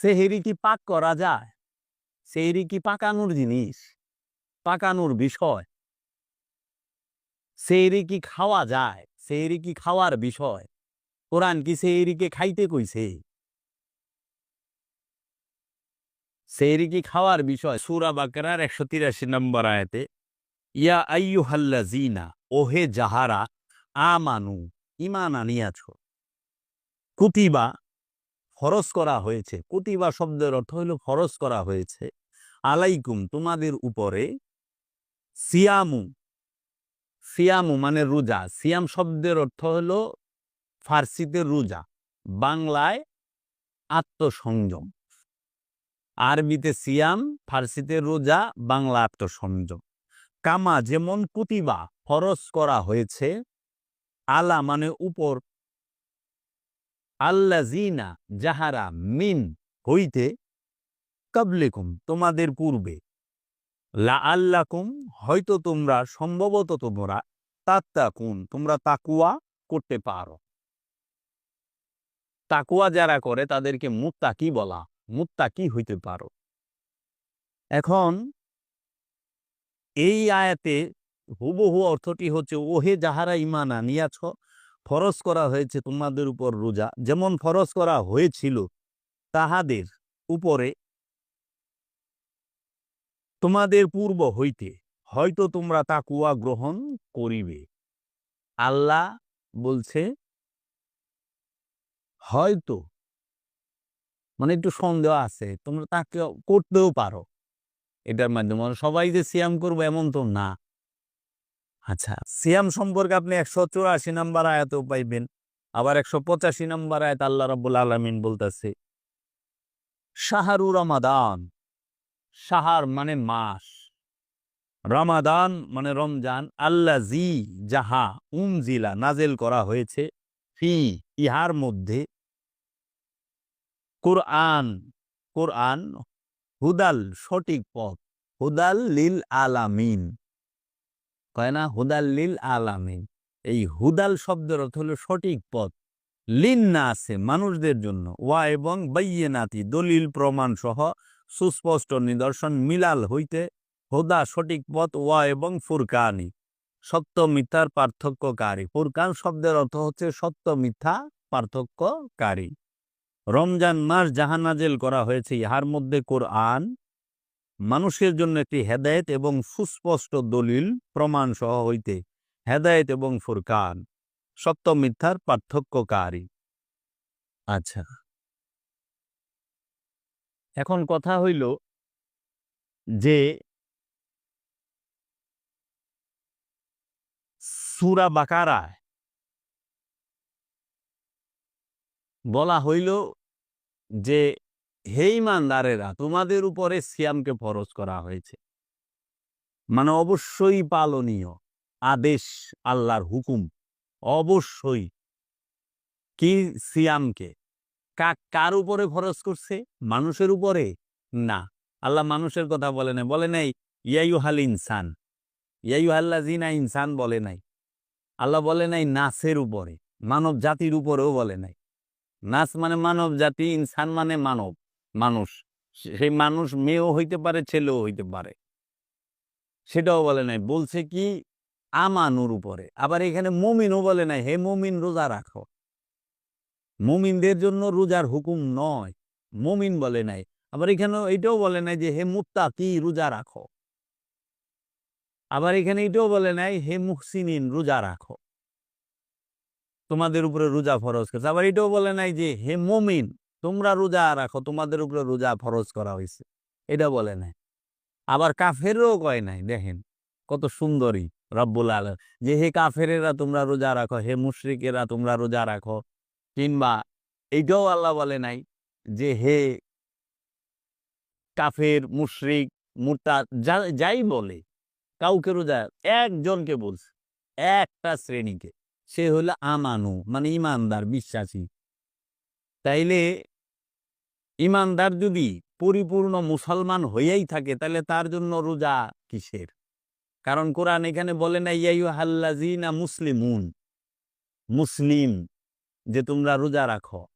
সেহেরি কি পাক করা যায়? সেহেরি কি পাকানোর জিনিস? পাকানোর বিষয়। সেহেরি কি খাওয়া যায়? সেহেরি কি খাওয়ার বিষয়? কোরআন কি সেহেরিকে খাইতে কইছে? সেহেরি কি খাওয়ার বিষয়? সুরা বাকরার একশো তিরাশি নম্বর আয়াতে, ইয়া আইয়ুহাল্লাযীনা, ওহে যাহারা, আমানু ইমান আনিয়াছ, কুতিবা ফরজ করা হয়েছে। কুতিবা শব্দের অর্থ হলো ফরজ করা হয়েছে। আলাইকুম, তোমাদের উপরে সিয়ামু। সিয়ামু মানে রোজা। সিয়াম শব্দের অর্থ হলো ফার্সিতে রোজা। বাংলায় আত্মসংযম। আরবিতে সিয়াম, ফার্সিতে রোজা, বাংলা আত্মসংযম। কামা যেমন কুতিবা ফরজ করা হয়েছে। আলা মানে উপর। আল্লাজিনা যাহারা মিন হইতে কাবলেকুম, তোমাদের পূর্বে। লা আল্লাকুম হয়তো তোমরা সম্ভবত তোমরা তাত্তাকুন, তোমরা তাকুয়া করতে পারো। তাকুয়া যারা করে, তাদেরকে মুত্তাকি বলা, মুত্তাকি হইতে পারো। এখন এই আয়াতে হুবহু অর্থটি হচ্ছে, ওহে যাহারা ইমান আনিয়াছ ফরজ করা হয়েছে তোমাদের উপর রোজা, যেমন ফরজ করা হয়েছিল তাহাদের উপরে তোমাদের পূর্ব হইতে হয়তো তোমরা তাকুয়া গ্রহণ করিবে। আল্লাহ বলছে, হয়তো মানে একটু সন্দেহ আছে, তোমরা তাকে করতেও পারো। এটার মাধ্যমে মানে সবাই যে সিয়াম করব এমন তো না। আচ্ছা সিয়াম সম্পর্কে আপনি একশো চুরাশি নাম্বার আয়াতেও পাইবেন। আবার একশো পঁচাশি নাম্বার আয়াত আল্লাহ রাবুল আলমিন বলতেছে, শাহরু রমাদান। শাহার মানে মাস। রমাদান মানে রমজান। আল্লাহ জি যাহা উমজিলা নাজেল করা হয়েছে, ফি, ইহার মধ্যে কোরআন কোরআন হুদাল সঠিক পথ। হুদাল লিল আলামিন। কয় না? হুদাল লিল আলামিন। এই হুদাল শব্দের অর্থ হলো সঠিক পথ। লিন না আছে মানুষদের জন্য। ওয়া এবং বাইয়েনাতি দলিল প্রমাণ সহ সুস্পষ্ট নিদর্শন মিলাল হইতে হুদা সঠিক পথ, ওয়া এবং ফুরকানি। সত্য মিথ্যার পার্থক্যকারী। ফুরকান শব্দের অর্থ হচ্ছে সত্য মিথ্যা পার্থক্যকারী। রমজান মাস জাহানাজেল করা হয়েছে। ইহার মধ্যে কোরআন মানুষের জন্য একটি হেদায়েত এবং সুস্পষ্ট দলিল প্রমাণ সহ হইতে, হেদায়েত এবং ফুরকান সত্য মিথ্যার পার্থক্যকারী। আচ্ছা। এখন কথা হইল যে সুরা বাকারায় বলা হইল যে হে ইমানদারেরা, তোমাদের উপরে সিয়ামকে ফরজ করা হয়েছে। মানে অবশ্যই পালনীয় আদেশ, আল্লাহর হুকুম, অবশ্যই। কি সিয়ামকে? কার উপরে ফরজ করছে? মানুষের উপরে? না। আল্লাহ মানুষের কথা বলে নাই। বলে নাই ইয়াইহাল ইনসান। ইয়াইহাল্লা জিনা ইনসান বলে নাই। আল্লাহ বলে নাই, নাসের উপরে। মানব জাতির উপরেও বলে নাই। নাস মানে মানব জাতি, ইনসান মানে মানব। মানুষ। সেই মানুষ মেয়েও হইতে পারে, ছেলেও হইতে পারে। সেটাও বলে নাই। বলছে কি, আমানুর উপরে। আবার এখানে মমিনও বলে নাই, হে মমিন, রোজা রাখো। মুমিনদের জন্য রোজার হুকুম নয়। মমিন বলে নাই। আবার এখানে এটাও বলে নাই যে, হে মুত্তা কি রোজা রাখো। আবার এখানে এটাও বলে নাই, হে মুহসিনিন, রোজা রাখো। তোমাদের উপরে রোজা ফরজ করেছে। আবার এটাও বলে নাই যে, হে মমিন তোমরা রোজা রাখো, তোমাদের উপরে রোজা ফরজ করা হয়েছে এটা বলে নাই। আবার কাফেরও কয় নাই, দেখেন কত সুন্দরী রব্বুল আল যে হে কাফেরেরা তোমরা রোজা রাখো, হে মুশ্রিকেরা তোমরা রোজা রাখো, কিংবা এইটাও আল্লাহ বলে নাই যে হে কাফের, মুশ্রিক মুটা যাই বলে, কাউকে রোজা, একজনকে বলছে, একটা শ্রেণীকে। সে হলো আমানু মানে ইমানদার, বিশ্বাসী। তাইলে ইমানদার যদি পরিপূর্ণ মুসলমান হইয়াই থাকে, তাহলে তার জন্য রোজা কিসের? কারণ কোরআন এখানে বলে না ইয়াইউ হাল্লাজিনা মুসলিমুন মুসলিম, যে তোমরা রোজা রাখো।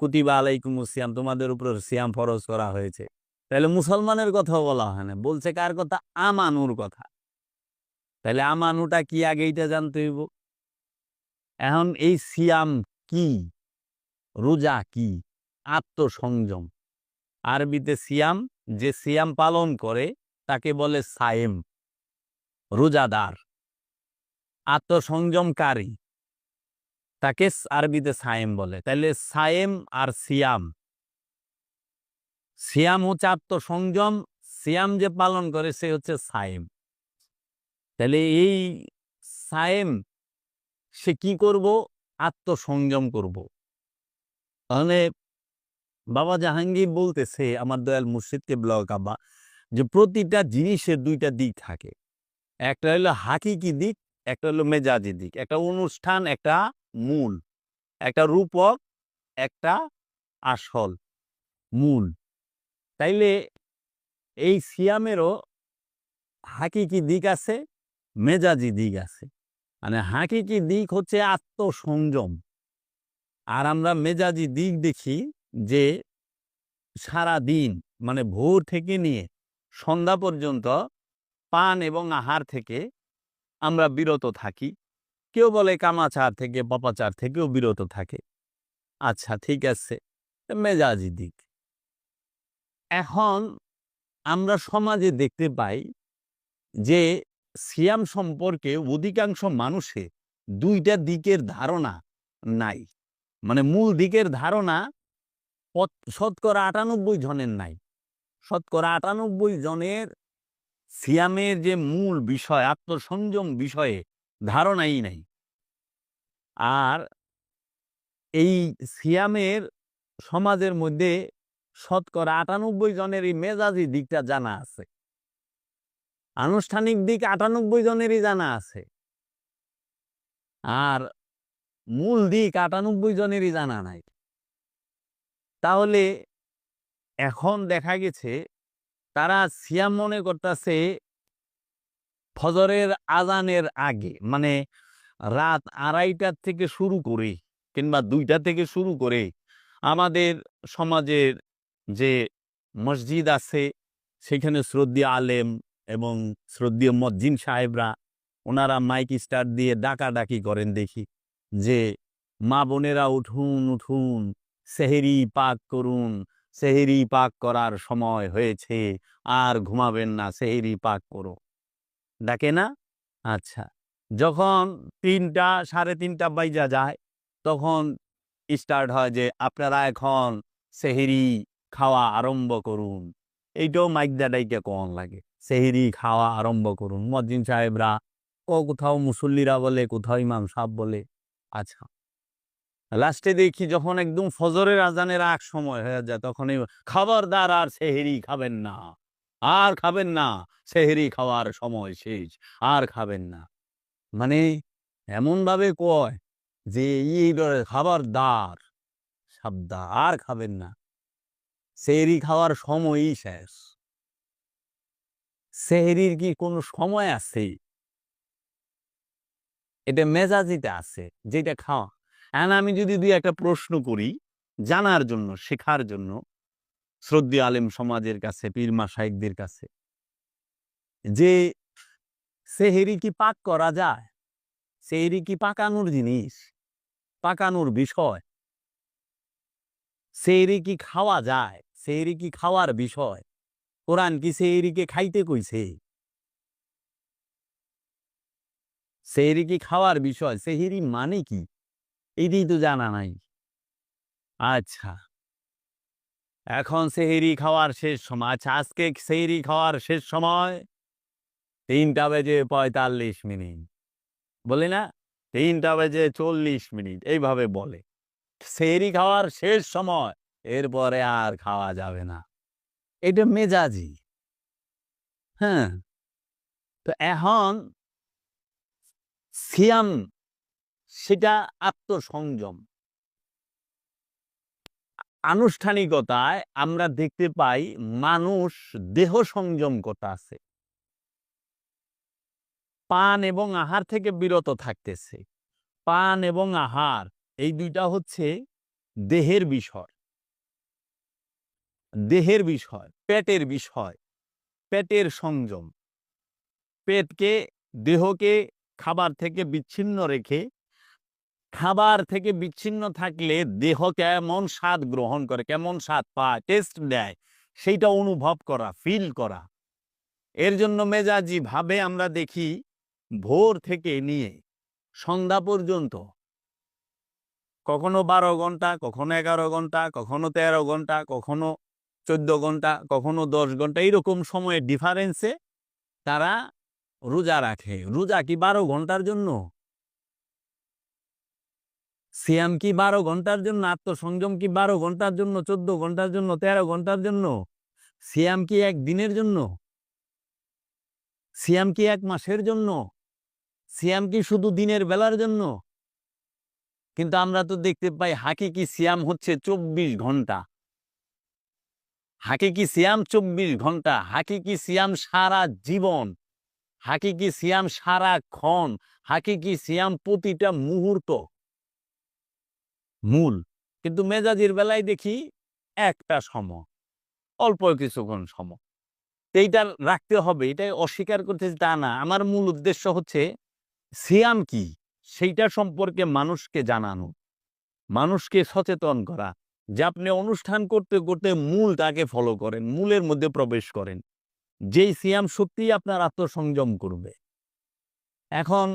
কুতিবা আলাইকুম সিয়াম, তোমাদের উপর সিয়াম ফরজ করা হয়েছে। তাহলে মুসলমানের কথা বলা হয় না। বলছে কার কথা? আমানুর কথা। তাহলে আমানুটা কি আগে এইটা জানতে হইব? এখন এই সিয়াম কি? রোজা কি? আত্মসংযম। আরবিতে সিয়াম, যে সিয়াম পালন করে, তাকে বলে সায়েম, রোজাদার। আত্মসংযমকারী, তাকে আরবিতে সায়েম বলে। তাহলে সায়েম আর সিয়াম। সিয়াম হচ্ছে আত্মসংযম, সিয়াম যে পালন করে, সে হচ্ছে সায়েম। তাহলে এই সায়েম, সে কি করব? আত্মসংযম করব। তাহলে বাবা জাহাঙ্গীর বলতেছে, আমার দয়াল মুর্শিদকে ব্লক আব্বা যে প্রতিটা জিনিসের দুইটা দিক থাকে। একটা হলো হাকিকি দিক, একটা হলো মেজাজি দিক। একটা অনুষ্ঠান, একটা মূল। একটা রূপক, একটা আসল, মূল। তাইলে এই সিয়ামেরও হাকিকি দিক আছে, মেজাজি দিক আছে। মানে হাকিকি দিক হচ্ছে আত্মসংযম। আর আমরা মেজাজি দিক দেখি যে সারা দিন মানে ভোর থেকে নিয়ে সন্ধ্যা পর্যন্ত পান এবং আহার থেকে আমরা বিরত থাকি। কেউ বলে কামাচার থেকে পাপাচার থেকেও বিরত থাকে। আচ্ছা ঠিক আছে, মেজাজি দিক। এখন আমরা সমাজে দেখতে পাই যে সিয়াম সম্পর্কে অধিকাংশ মানুষের দুইটা দিকের ধারণা নাই। মানে মূল দিকের ধারণা শতকরা আটানব্বই জনের নাই। শতকরা আটানব্বই জনের সিয়ামের যে মূল বিষয়, আত্মসংযম বিষয়ে ধারণাই নাই। আর এই সিয়ামের সমাজের মধ্যে শতকরা আটানব্বই জনেরই মেজাজি দিকটা জানা আছে। আনুষ্ঠানিক দিক আটানব্বই জনেরই জানা আছে। আর মূল দিক আটানব্বই জনেরই জানা নাই। তাহলে এখন দেখা গেছে, তারা সিয়াম মনে করতেছে ফজরের আজানের আগে মানে রাত আড়াইটার থেকে শুরু করে কিংবা দুইটা থেকে শুরু করে আমাদের সমাজের যে মসজিদ আছে, সেখানে শ্রদ্ধীয় আলেম এবং শ্রদ্ধীয় মজ্জিন সাহেবরা, ওনারা মাইক স্টার দিয়ে ডাকাডাকি করেন দেখি, যে মা বোনেরা উঠুন উঠুন সেহেরি পাক করুন, সেহেরি পাক করার সময় হয়েছে, আর ঘুমাবেন না, সেহেরি পাক করো। ডাকে না? আচ্ছা যখন তিনটা, সাড়ে তিনটা বাইজা যায়, তখন স্টার্ট হয় যে আপনারা এখন সেহেরি খাওয়া আরম্ভ করুন। এইটাও মাইক দাদাইকে কন লাগে, সেহেরি খাওয়া আরম্ভ করুন। মজ্জিন সাহেবরা, ও কোথাও মুসল্লিরা বলে, কোথাও ইমাম সাহেব বলে। আচ্ছা। লাস্টে দেখি যখন একদম ফজরের আজানের আগ সময় হয়ে যায় তখন এই খাবারদার আর সেহেরি খাবেন না। আর খাবেন না, সেহেরি খাওয়ার সময় শেষ, আর খাবেন না। মানে এমন ভাবে কয় যে এই খাবারদার সাবদা আর খাবেন না। সেহেরি খাওয়ার সময়ই শেষ। সেহেরির কি কোনো সময় আছে? এটা মেজাজিতে আছে, যেটা খাওয়া এখন আমি যদি দুই একটা প্রশ্ন করি, জানার জন্য, শেখার জন্য, শ্রদ্ধি আলেম সমাজের কাছে পীরমা মাসাইকদের কাছে, যে সেহেরি কি পাক করা যায়? সেহেরি কি পাকানোর জিনিস? পাকানোর বিষয়? সেহেরি কি খাওয়া যায়? সেহেরি কি খাওয়ার বিষয়? কোরআন কি সেহেরিকে খাইতে কইছে? সেহেরি কি খাওয়ার বিষয়? সেহেরি মানে কি? এটাই তো জানা নাই। আচ্ছা। এখন সেহেরি খাওয়ার শেষ সময়। আচ্ছা আজকে সেহেরি খাওয়ার শেষ সময় তিনটা বেজে পঁয়তাল্লিশ মিনিট। বলি না? তিনটা বেজে চল্লিশ মিনিট, এইভাবে বলে। সেহেরি খাওয়ার শেষ সময়, এরপরে আর খাওয়া যাবে না। এটা মেজাজি। হ্যাঁ। তো এখন সিয়াম সেটা আত্মসংযম। আনুষ্ঠানিকতায় আমরা দেখতে পাই মানুষ দেহ সংযম আছে। পান এবং আহার থেকে বিরত থাকতেছে। পান এবং আহার, এই দুইটা হচ্ছে দেহের বিষয়। দেহের বিষয়, পেটের বিষয়, পেটের সংযম। পেটকে, দেহকে খাবার থেকে বিচ্ছিন্ন রেখে খাবার থেকে বিচ্ছিন্ন থাকলে দেহ কেমন স্বাদ গ্রহণ করে, কেমন স্বাদ পায় টেস্ট দেয়, সেইটা অনুভব করা ফিল করা। এর জন্য মেজাজি ভাবে আমরা দেখি ভোর থেকে নিয়ে সন্ধ্যা পর্যন্ত। কখনো বারো ঘণ্টা, কখনো এগারো ঘণ্টা, কখনো তেরো ঘণ্টা, কখনো চোদ্দ ঘণ্টা, কখনো দশ ঘণ্টা, এইরকম সময়ের ডিফারেন্সে তারা রোজা রাখে। রোজা কি বারো ঘণ্টার জন্য? সিয়াম কি বারো ঘণ্টার জন্য, আত্মসংযম কি বারো ঘণ্টার জন্য, চোদ্দ ঘণ্টার জন্য, তেরো ঘণ্টার জন্য? সিয়াম কি এক দিনের জন্য? সিয়াম কি এক মাসের জন্য? সিয়াম কি শুধু দিনের বেলার জন্য? কিন্তু আমরা তো দেখতে পাই হাকি কি সিয়াম হচ্ছে চব্বিশ ঘণ্টা। হাকি কি সিয়াম চব্বিশ ঘণ্টা হাকি কি সিয়াম সারা জীবন, হাকিকি সিয়াম সারা ক্ষণ হাকি কি সিয়াম প্রতিটা মুহূর্ত। মূল। কিন্তু মেজাজির বেলায় দেখি একটা সম, অল্প কিছুক্ষণ সম। এইটা রাখতে হবে, এটাই অস্বীকার করতেছি তা না। আমার মূল উদ্দেশ্য হচ্ছে সিয়াম কি? সেইটা সম্পর্কে মানুষকে জানানো, মানুষকে সচেতন করা। যে আপনি অনুষ্ঠান করতে করতে মূল তাকে ফলো করেন, মূলের মধ্যে প্রবেশ করেন। যেই সিয়াম সত্যিই আপনার আত্মসংযম করবে। এখন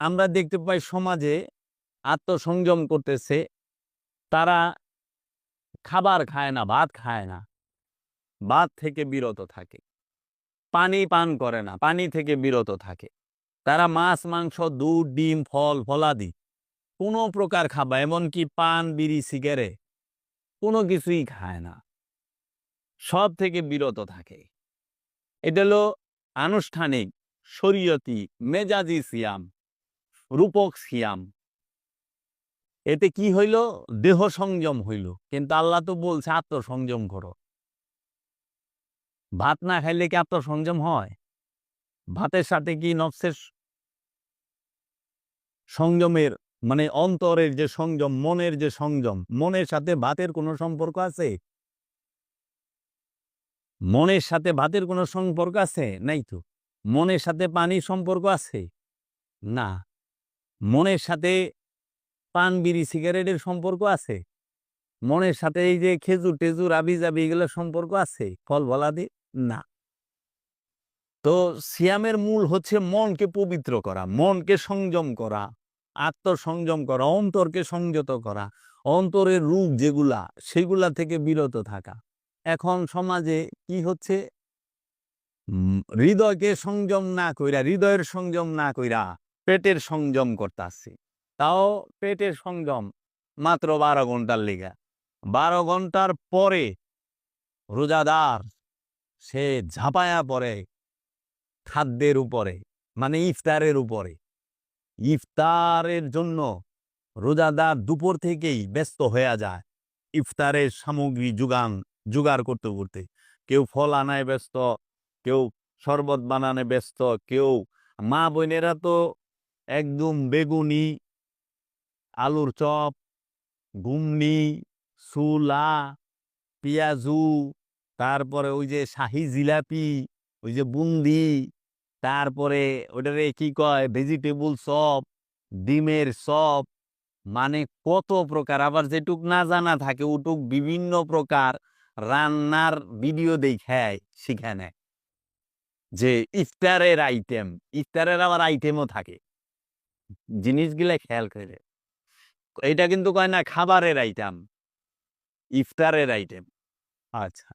আমরা দেখতে পাই সমাজে আত্মসংযম করতেছে, তারা খাবার খায় না, ভাত খায় না। ভাত থেকে বিরত থাকে। পানি পান করে না, পানি থেকে বিরত থাকে। তারা মাছ, মাংস, দুধ, ডিম, ফল, ফলাদি, কোনো প্রকার খাবার, এমনকি পান, বিড়ি সিগারে কোনো কিছুই খায় না। সব থেকে বিরত থাকে। এটা হলো আনুষ্ঠানিক শরীয়তি মেজাজি সিয়াম, রূপক সিয়াম। এতে কি হইল? দেহ সংযম হইল। কিন্তু আল্লাহ তো বলছে, আত্মসংযম করো। ভাত না খাইলে কি আত্মসংযম হয়? ভাতের সাথে কি নফসের সংযমের মানে অন্তরের যে সংযম, মনের যে সংযম, মনের সাথে ভাতের কোনো সম্পর্ক আছে? মনের সাথে ভাতের কোনো সম্পর্ক আছে? নাই তো। মনের সাথে পানির সম্পর্ক আছে? না। মনের সাথে পান বিড়ি সিগারেটের সম্পর্ক আছে? মনের সাথে এই যে খেজুর টেজুর, আবি এগুলোর সম্পর্ক আছে? ফল ফলাদি না। তো সিয়ামের মূল হচ্ছে মনকে পবিত্র করা, মনকে সংযম করা, আত্মসংযম করা, অন্তরকে সংযত করা, অন্তরের রূপ যেগুলা, সেগুলা থেকে বিরত থাকা। এখন সমাজে কি হচ্ছে? হৃদয়কে সংযম না কইরা, হৃদয়ের সংযম না কইরা পেটের সংযম করতেছে। তাও পেটের সংযম মাত্র বারো ঘণ্টার লিগা। বারো ঘণ্টার পরে রোজাদার, সে ঝাঁপায়া পড়ে খাদ্যের উপরে মানে ইফতারের উপরে। ইফতারের জন্য রোজাদার দুপুর থেকেই ব্যস্ত হয়ে যায়। ইফতারের সামগ্রী যোগান জোগাড় করতে করতে। কেউ ফল আনায় ব্যস্ত, কেউ শরবত বানানে ব্যস্ত, কেউ মা বোনেরা তো একদম বেগুনি আলুর চপ ঘুমনি সুলা পেঁয়াজু, তারপরে ওই যে শাহি জিলাপি, ওই যে বুন্দি, তারপরে ওটারে কি কয়? ভেজিটেবল চপ, ডিমের চপ মানে কত প্রকার। আবার যেটুক না জানা থাকে, ওটুক বিভিন্ন প্রকার রান্নার ভিডিও দেখায় সেখানে যে ইফতারের আইটেম ইফতারের আবার আইটেমও থাকে। জিনিসগুলা খেয়াল করে। এটা কিন্তু কয় না, খাবারের আইটেম ইফতারের আইটেম আচ্ছা।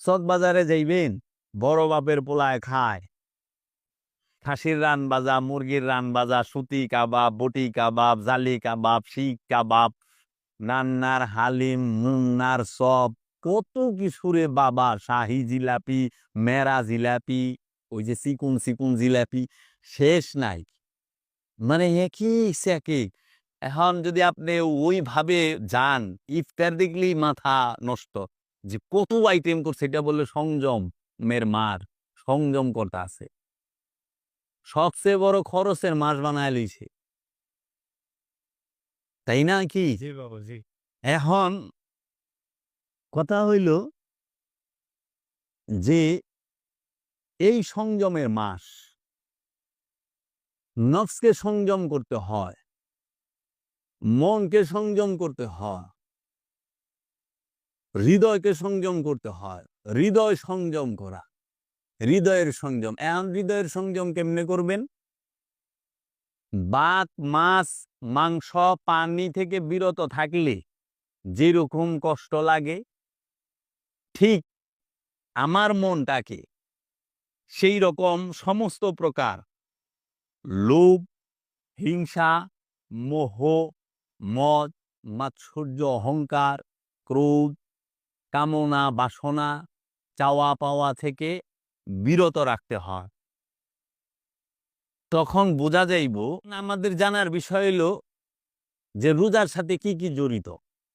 সৎ বাজারে যাইবেন বড় বাপের পোলায় খায়। খাসির রান বাজা, মুরগির রান বাজা, সুতি কাবাব, বটি কাবাব, জালি কাবাব শিখ কাবাব, নান্নার হালিম, মুন্নার সব, কত কিছুরে বাবা, শাহি জিলাপি, মেরা জিলাপি, ওই যে চিকুন চিকুন জিলাপি, শেষ নাই। মানে একই সে একই এখন যদি আপনি ওইভাবে যান ইফতার দেখলেই মাথা নষ্ট। যে কত আইটেম করছে এটা বললে সংযম মের মার সংযম করতে আছে। সবচেয়ে বড় খরচের মাস বানায় লইছে। তাই না কি? এখন কথা হইল যে এই সংযমের মাস নফসকে সংযম করতে হয়। মনকে সংযম করতে হয়। হৃদয়কে সংযম করতে হয়। হৃদয় সংযম করা। হৃদয়ের সংযম। এখন হৃদয়ের সংযম কেমনে করবেন? বাত মাছ, মাংস, পানি থেকে বিরত থাকলে যেরকম কষ্ট লাগে, ঠিক আমার মনটাকে সেই রকম সমস্ত প্রকার লোভ, হিংসা, মোহ মদ, মাৎসর্য, অহংকার, ক্রোধ, কামনা, বাসনা, চাওয়া পাওয়া থেকে বিরত রাখতে হয়। তখন বোঝা যাইব, আমাদের জানার বিষয় হলো যে রোজার সাথে কি কি জড়িত?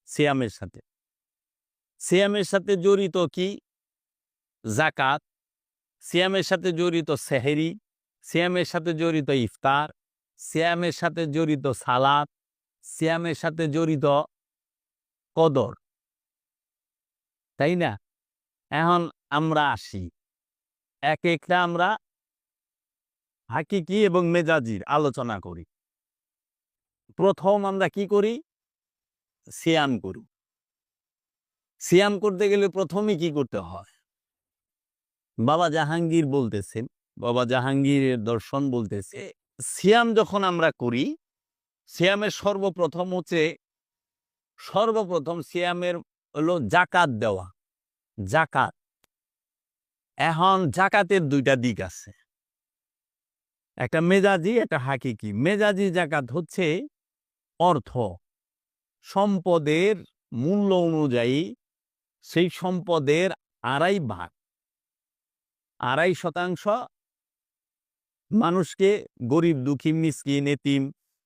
সিয়ামের সাথে। সিয়ামের সাথে জড়িত কি? জাকাত সিয়ামের সাথে জড়িত সেহেরি। সিয়ামের সাথে জড়িত ইফতার। সিয়ামের সাথে জড়িত সালাদ। সিয়ামের সাথে জড়িত কদর, তাই না? এখন আমরা আসি। এক একটা আমরা হাকিকি এবং মেজাজির আলোচনা করি। প্রথম আমরা কি করি? সিয়াম করি। সিয়াম করতে গেলে প্রথমে কি করতে হয়? বাবা জাহাঙ্গীর বলতেছেন, বাবা জাহাঙ্গীরের দর্শন বলতেছে, সিয়াম যখন আমরা করি সিয়ামের সর্বপ্রথম হচ্ছে, সর্বপ্রথম সিয়ামের হলো জাকাত দেওয়া। জাকাত। এখন জাকাতের দুইটা দিক আছে। একটা মেজাজি, একটা হাকিকি। মেজাজি জাকাত হচ্ছে অর্থ। সম্পদের মূল্য অনুযায়ী সেই সম্পদের আড়াই ভাগ। আড়াই শতাংশ মানুষকে গরিব, দুঃখী, মিসকিন, এতিম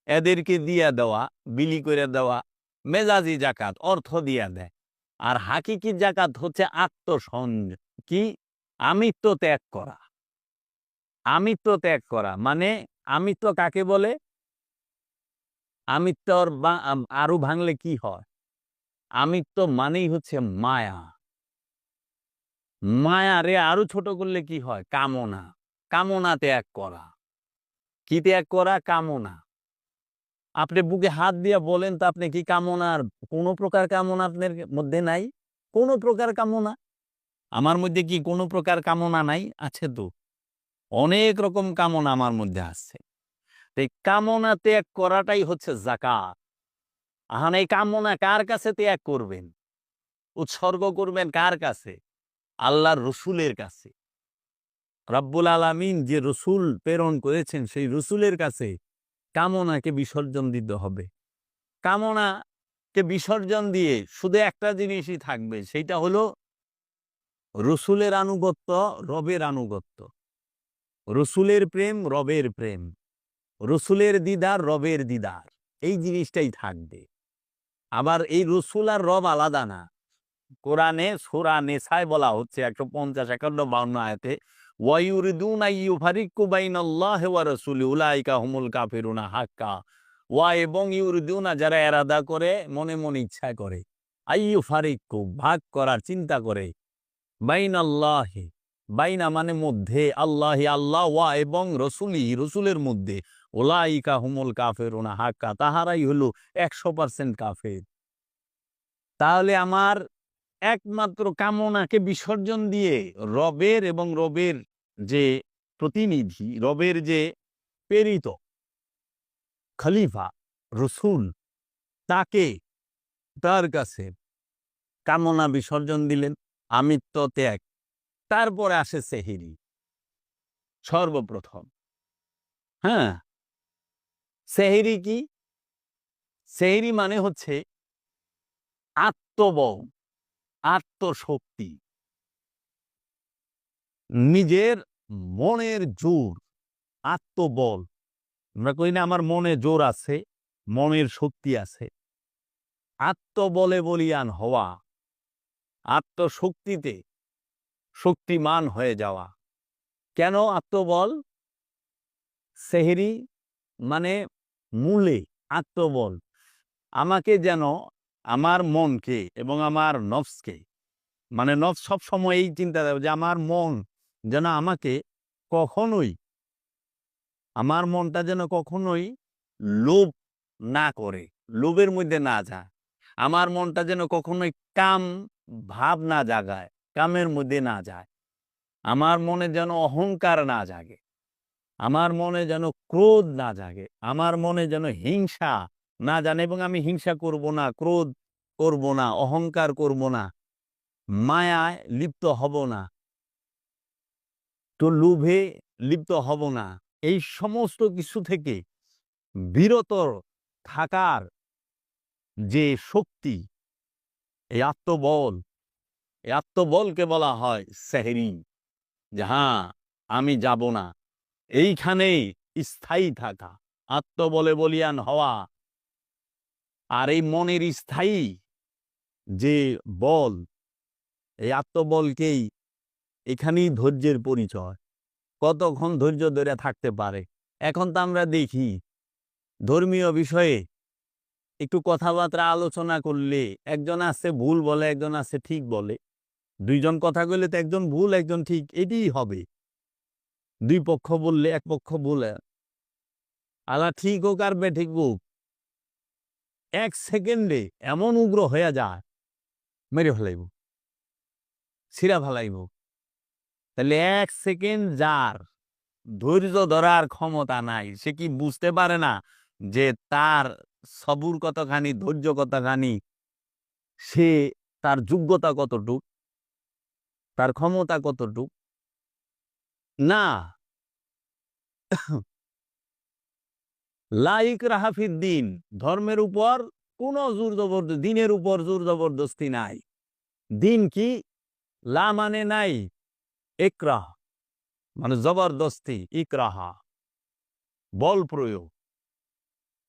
এদেরকে দিয়া দেওয়া, বিলি করে দেওয়া, মেজাজি জাকাত অর্থ দিয়া দেয়। আর হাকিকি জাকাত হচ্ছে আত্মসঞ্জ কি? আমিত্ব ত্যাগ করা। আমিত্ব ত্যাগ করা মানে আমিত্ব কাকে বলে? আমিত্বর বা আরও ভাঙলে কি হয়? আমিত্ব মানেই হচ্ছে মায়া। মায়া রে আরও ছোট করলে কি হয়? কামনা। কামনা ত্যাগ করা। কি ত্যাগ করা? কামনা। আপনি বুকে হাত দিয়ে বলেন তো আপনি কি কামনার কোনো প্রকার কামনা আপনার মধ্যে নাই? কোনো প্রকার কামনা? আমার মধ্যে কি কোনো প্রকার কামনা নাই? আছে তো। অনেক রকম কামনা আমার মধ্যে আছে। এই কামনা ত্যাগ করাটাই হচ্ছে জাকাত আহান, এই কামনা কার কাছে ত্যাগ করবেন? উৎসর্গ করবেন কার কাছে? আল্লাহর রসুলের কাছে। রব্বুল আলমিন যে রসুল প্রেরণ করেছেন, সেই রসুলের কাছে কামনাকে বিসর্জন দিতে হবে। কামনাকে বিসর্জন দিয়ে শুধু একটা জিনিসই থাকবে সেইটা হলো রসুলের আনুগত্য, রবের আনুগত্য। রসুলের প্রেম, রবের প্রেম। রসুলের দিদার, রবের দিদার। এই জিনিসটাই থাকবে। আবার এই রসুল আর রব আলাদা না। কোরআনে, সোরা নেশায় বলা হচ্ছে একশো পঞ্চাশ একান্ন বাউন্ন আয়তে ওয়া এবং ইউরিদুনা যারা এরাদা করে, মনে মনে ইচ্ছা করে আইয়ু ফারিক্কু ভাগ করার চিন্তা করে। বাইন বাইনাল্লাহি, বাইনা মানে মধ্যে, আল্লাহি, আল্লাহ, ওয়া এবং রসুলি, রসুলের মধ্যে। ওলাইকা হুমুল কাফের কাফেরুনা হাক্কা, তাহারাই হলো একশো পার্সেন্ট কাফের। তাহলে আমার একমাত্র কামনাকে বিসর্জন দিয়ে রবের এবং রবের যে প্রতিনিধি, রবের যে প্রেরিত খলিফা, রসুল, তাকে তার কাছে কামনা বিসর্জন দিলেন, আমিত্ব ত্যাগ। তারপরে আসে সেহিরি। সর্বপ্রথম। হ্যাঁ? সেহিরি কি? সেহিরি মানে হচ্ছে আত্মবল আত্মশক্তি। নিজের মনের জোর, আত্মবল। আমরা কই না, আমার মনে জোর আছে, মনের শক্তি আছে। আত্মবলে বলিয়ান হওয়া, আত্মশক্তিতে শক্তিমান হয়ে যাওয়া। কেন আত্মবল? সেহেরি মানে মূলে আত্মবল। আমাকে যেন আমার মনকে এবং আমার নফসকে। মানে নফস সব সময় এই চিন্তা দেবে যে আমার মন যেন আমাকে কখনোই, আমার মনটা যেন কখনোই লোভ না করে, লোভের মধ্যে না যায়। আমার মনটা যেন কখনোই কাম ভাব না জাগায়, কামের মধ্যে না যায়। আমার মনে যেন অহংকার না জাগে। আমার মনে যেন ক্রোধ না জাগে। আমার মনে যেন হিংসা না জানে এবং আমি হিংসা করব না, ক্রোধ করব না, অহংকার করব না, মায়ায় লিপ্ত হব না, তো লোভে লিপ্ত হব না। এই সমস্ত কিছু থেকে বিরত থাকার যে শক্তি, এই আত্মবল, এই আত্মবলকে বলা হয় সেহেরি হ্যাঁ আমি যাব না। এইখানেই স্থায়ী থাকা, আত্মবলে বলিয়ান হওয়া আর এই মনের স্থায়ী যে বল, এই আত্মবলকেই এখানেই ধৈর্যের পরিচয়। কতক্ষণ ধৈর্য ধরে থাকতে পারে? এখন তো আমরা দেখি, ধর্মীয় বিষয়ে একটু কথাবার্তা আলোচনা করলে একজন আছে ভুল বলে, একজন আছে ঠিক বলে। দুইজন কথা কইলে তো একজন ভুল, একজন ঠিক এটিই হবে। দুই পক্ষ বললে এক পক্ষ বলে আলা ঠিক হোক আর বেঠিক হোক এক সেকেন্ডে এমন উগ্র হয়ে যায়, মেরে ফেলাইব, ছিঁড়া ফেলাইব। তাহলে এক সেকেন্ড যার ধৈর্য ধরার ক্ষমতা নাই, সে কি বুঝতে পারে না যে তার সবুর কতখানি, ধৈর্য কতখানি, সে তার যোগ্যতা কতটুক, তার ক্ষমতা কতটুক? না। লাইক রাহাফির দিন। ধর্মের উপর কোন জোর জবরদস্তি দিনের উপর জোর জবরদস্তি নাই। দিন কি? লা মানে নাই। একরাহ মানে জবরদস্তি, ইকরাহা। বল প্রয়োগ।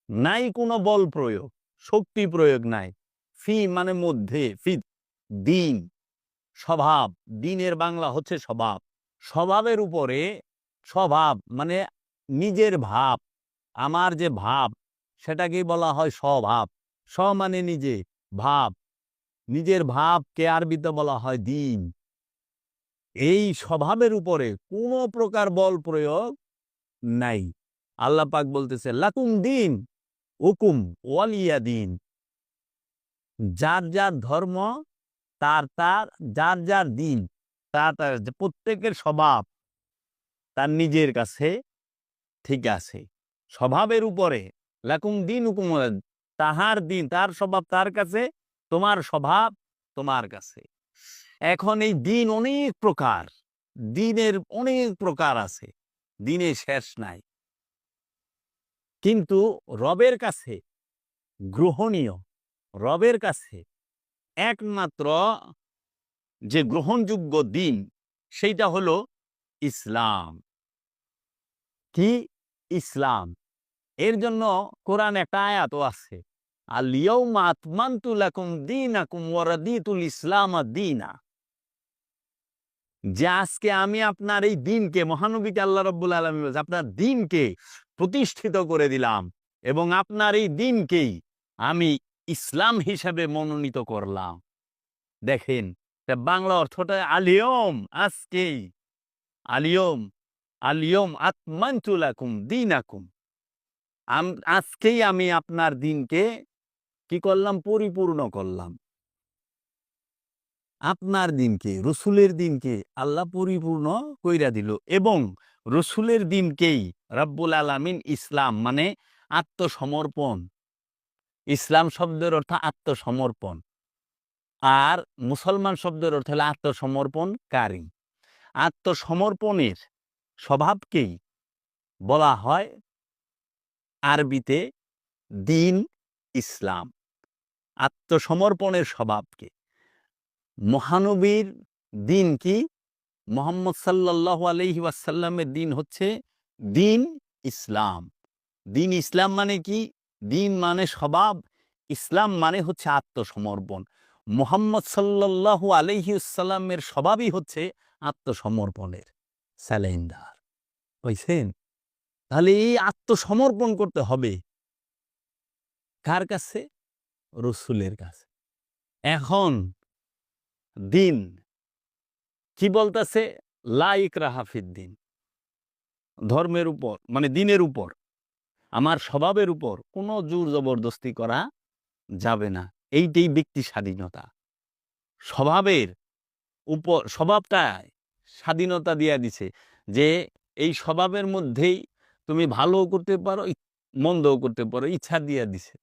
নাই কোনো বল প্রয়োগ। শক্তি প্রয়োগ নাই। ফি মানে মধ্যে, ফি দিন। স্বভাব। দিনের বাংলা হচ্ছে স্বভাব। স্বভাবের উপরে স্বভাব মানে নিজের ভাব। আমার যে ভাব, সেটাকেই বলা হয় স্বভাব। স্ব মানে নিজে, ভাব। নিজের ভাবকে আরবিতে বলা হয় দিন। এই স্বভাবের উপরে কোনো প্রকার বল প্রয়োগ নাই। আল্লাহ পাক বলতেছে, লাকুম দিন হুকুম ওয়ালিয়া দিন। যার যার ধর্ম, তার তার, যার যার দিন, তার তার, প্রত্যেকের স্বভাব তার নিজের কাছে ঠিক আছে। স্বভাবের উপরে। লাকুম দিন হুকুম তাহার দিন, তার স্বভাব তার কাছে? তোমার স্বভাব তোমার কাছে। এখন এই দিন অনেক প্রকার, দিনের অনেক প্রকার আছে দিনের শেষ নাই। কিন্তু রবের কাছে গ্রহণীয়, রবের কাছে একমাত্র যে গ্রহণযোগ্য দিন, সেইটা হলো ইসলাম। কি ইসলাম। এর জন্য কোরআন একটা আয়াতও আছে। আলিয়াউমা আতমান্তু লাকুম দীনাকুম ওয়া রাদিতুল ইসলাম দীনা। যে আজকে আমি আপনার এই দিনকে, মহানবীকে আল্লাহ রব্বুল আলমী আপনার দিনকে প্রতিষ্ঠিত করে দিলাম এবং আপনার এই দিনকেই আমি ইসলাম হিসাবে মনোনীত করলাম। দেখেন বাংলা অর্থটা আলিয়ম আজকেই। আলিয়ম আলিয়ম আত্মান্তুলাকুম দিনাকুম। আম- আজকেই আমি আপনার দিনকে কি করলাম? পরিপূর্ণ করলাম। আপনার দিনকে, রসুলের দিনকে আল্লাহ পরিপূর্ণ কইরা দিল এবং রসুলের দিনকেই রাব্বুল আলামিন ইসলাম মানে আত্মসমর্পণ। ইসলাম শব্দের অর্থ আত্মসমর্পণ। আর মুসলমান শব্দের অর্থ হলো আত্মসমর্পণকারী। আত্মসমর্পণের স্বভাবকেই বলা হয় আরবিতে দিন ইসলাম, আত্মসমর্পণের স্বভাবকে। মহানবীর দিন কি? মোহাম্মদ সাল্লাহ আলহি ওয়াসাল্লামের দিন হচ্ছে দিন ইসলাম। দিন ইসলাম মানে কি? দিন মানে স্বভাব, ইসলাম মানে হচ্ছে আত্মসমর্পণ। মোহাম্মদ সাল্লাহ আলহিউসাল্লামের স্বভাবই হচ্ছে আত্মসমর্পণের। স্যালেন্ডার। বুঝছেন? তাহলে এই আত্মসমর্পণ করতে হবে। কার কাছে? রসুলের কাছে। এখন দিন। কি বলতেছে? লাইক রাহাফিদ দিন। ধর্মের উপর মানে দিনের উপর। আমার স্বভাবের উপর কোনো জোর জবরদস্তি করা যাবে না। এইটাই ব্যক্তি স্বাধীনতা। স্বভাবের উপর স্বভাবটায় স্বাধীনতা দিয়া দিছে যে এই স্বভাবের মধ্যেই তুমি ভালোও করতে পারো মন্দও করতে পারো, ইচ্ছা দিয়া দিছে।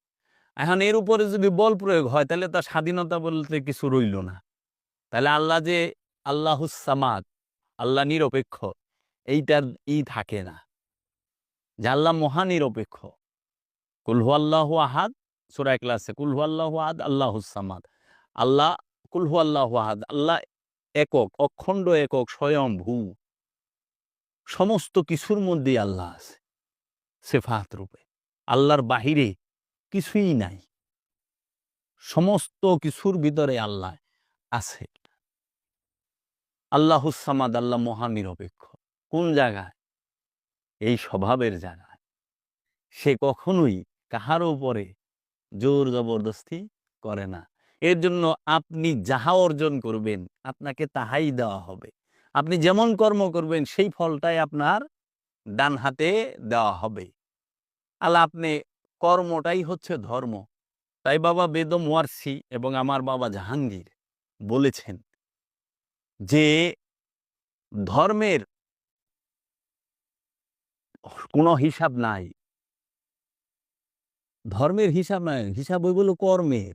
এখন এর উপরে যদি বল প্রয়োগ হয়, তাহলে তার স্বাধীনতা বলতে কিছু রইল না। তাহলে আল্লাহ যে আল্লাহুসামাদ আল্লাহ নিরপেক্ষ, এইটার ই থাকে না। যে আল্লাহ মহানিরপেক্ষ। কুলহু আল্লাহ আহাদ, সুরা ক্লাসে কুলহু আল্লাহ আহাদ আল্লাহুসামাদ আল্লাহ কুলহু আল্লাহ আহাদ, আল্লাহ একক, অখণ্ড একক স্বয়ং ভূ সমস্ত কিছুর মধ্যে আল্লাহ আছে, সেফাত রূপে। আল্লাহর বাহিরে কিছুই নাই। সমস্ত কিছুর ভিতরে আল্লাহ আছে। আল্লাহুসামাদ আল্লাহ মহানিরপেক্ষ। কোন জায়গায়? এই স্বভাবের জায়গায়। সে কখনোই কাহার উপরে জোর জবরদস্তি করে না। এর জন্য আপনি যাহা অর্জন করবেন, আপনাকে তাহাই দেওয়া হবে। আপনি যেমন কর্ম করবেন, সেই ফলটাই আপনার ডান হাতে দেওয়া হবে। আল্লাহ আপনি কর্মটাই হচ্ছে ধর্ম। তাই বাবা বেদম ওয়ারসি এবং আমার বাবা জাহাঙ্গীর বলেছেন যে, ধর্মের কোনো হিসাব নাই। ধর্মের হিসাব নাই, হিসাব ওই বলো কর্মের।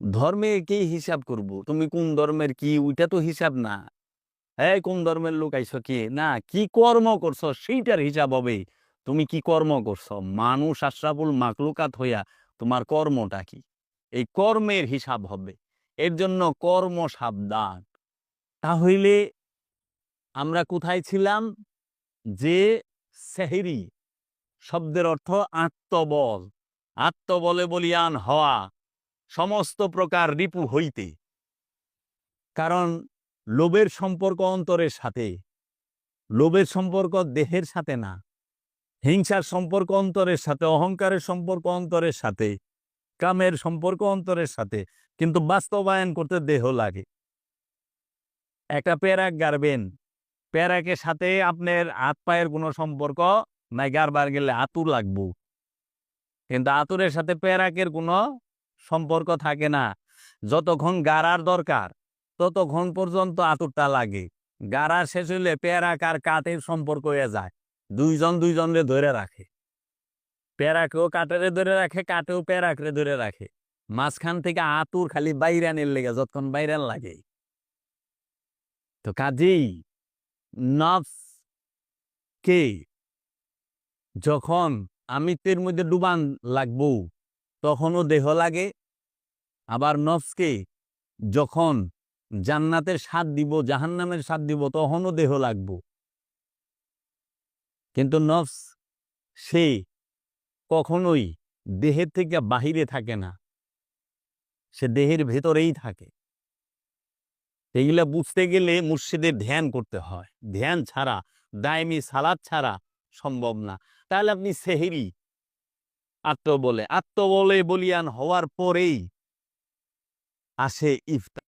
ধর্মে কি হিসাব করব? তুমি কোন ধর্মের কি? ওইটা তো হিসাব না। হ্যাঁ কোন ধর্মের লোক আইস কি? না, কি কর্ম করছ সেইটার হিসাব হবে। তুমি কি কর্ম করছ? মানুষ আশরাফুল মাকলুকাত হইয়া তোমার কর্মটা কি? এই কর্মের হিসাব হবে। এর জন্য কর্ম সাবধান। তাহলে আমরা কোথায় ছিলাম? যে সেহেরি শব্দের অর্থ আত্মবল। আত্মবলে বলিয়ান হওয়া। সমস্ত প্রকার রিপু হইতে। কারণ লোভের সম্পর্ক অন্তরের সাথে, লোভের সম্পর্ক দেহের সাথে না। হিংসার সম্পর্ক অন্তরের সাথে, অহংকারের সম্পর্ক অন্তরের সাথে, কামের সম্পর্ক অন্তরের সাথে, কিন্তু বাস্তবায়ন করতে দেহ লাগে। একটা প্যারাক গাড়বেন। প্যারাকের সাথে আপনার হাত পায়ের কোনো সম্পর্ক নাই, গারবার গেলে আতুর লাগবো। কিন্তু আতুরের সাথে প্যারাকের কোনো সম্পর্ক থাকে না। যতক্ষণ গাড়ার দরকার, ততক্ষণ পর্যন্ত আতুরটা লাগে। গাড়ার শেষ হইলে প্যারাক আর কাঠের সম্পর্ক হয়ে যায়। দুইজন দুইজনরে ধরে রাখে। প্যারাকেও কাঠেরে ধরে রাখে, কাঠেও প্যারাকরে ধরে রাখে। মাঝখান থেকে আতুর খালি বাইরানের লেগে, যতক্ষণ বাইরান লাগে। তো কাজেই নফস কে? যখন আমিত্বের মধ্যে ডুবান লাগবো তখনও দেহ লাগে। আবার নফসকে যখন জান্নাতের স্বাদ দিব, জাহান্নামের স্বাদ দিব, তখনও দেহ লাগব। কিন্তু নফস, সে কখনোই দেহের থেকে বাহিরে থাকে না। সে দেহের ভেতরেই থাকে। এগুলা বুঝতে গেলে মুর্শিদের ধ্যান করতে হয়। ধ্যান ছাড়া, দায়মি সালাদ ছাড়া সম্ভব না। তাহলে আপনি সেহেরি আত্মবলে। আত্মবলে বলিয়ান হওয়ার পরেই আসে ইফতার।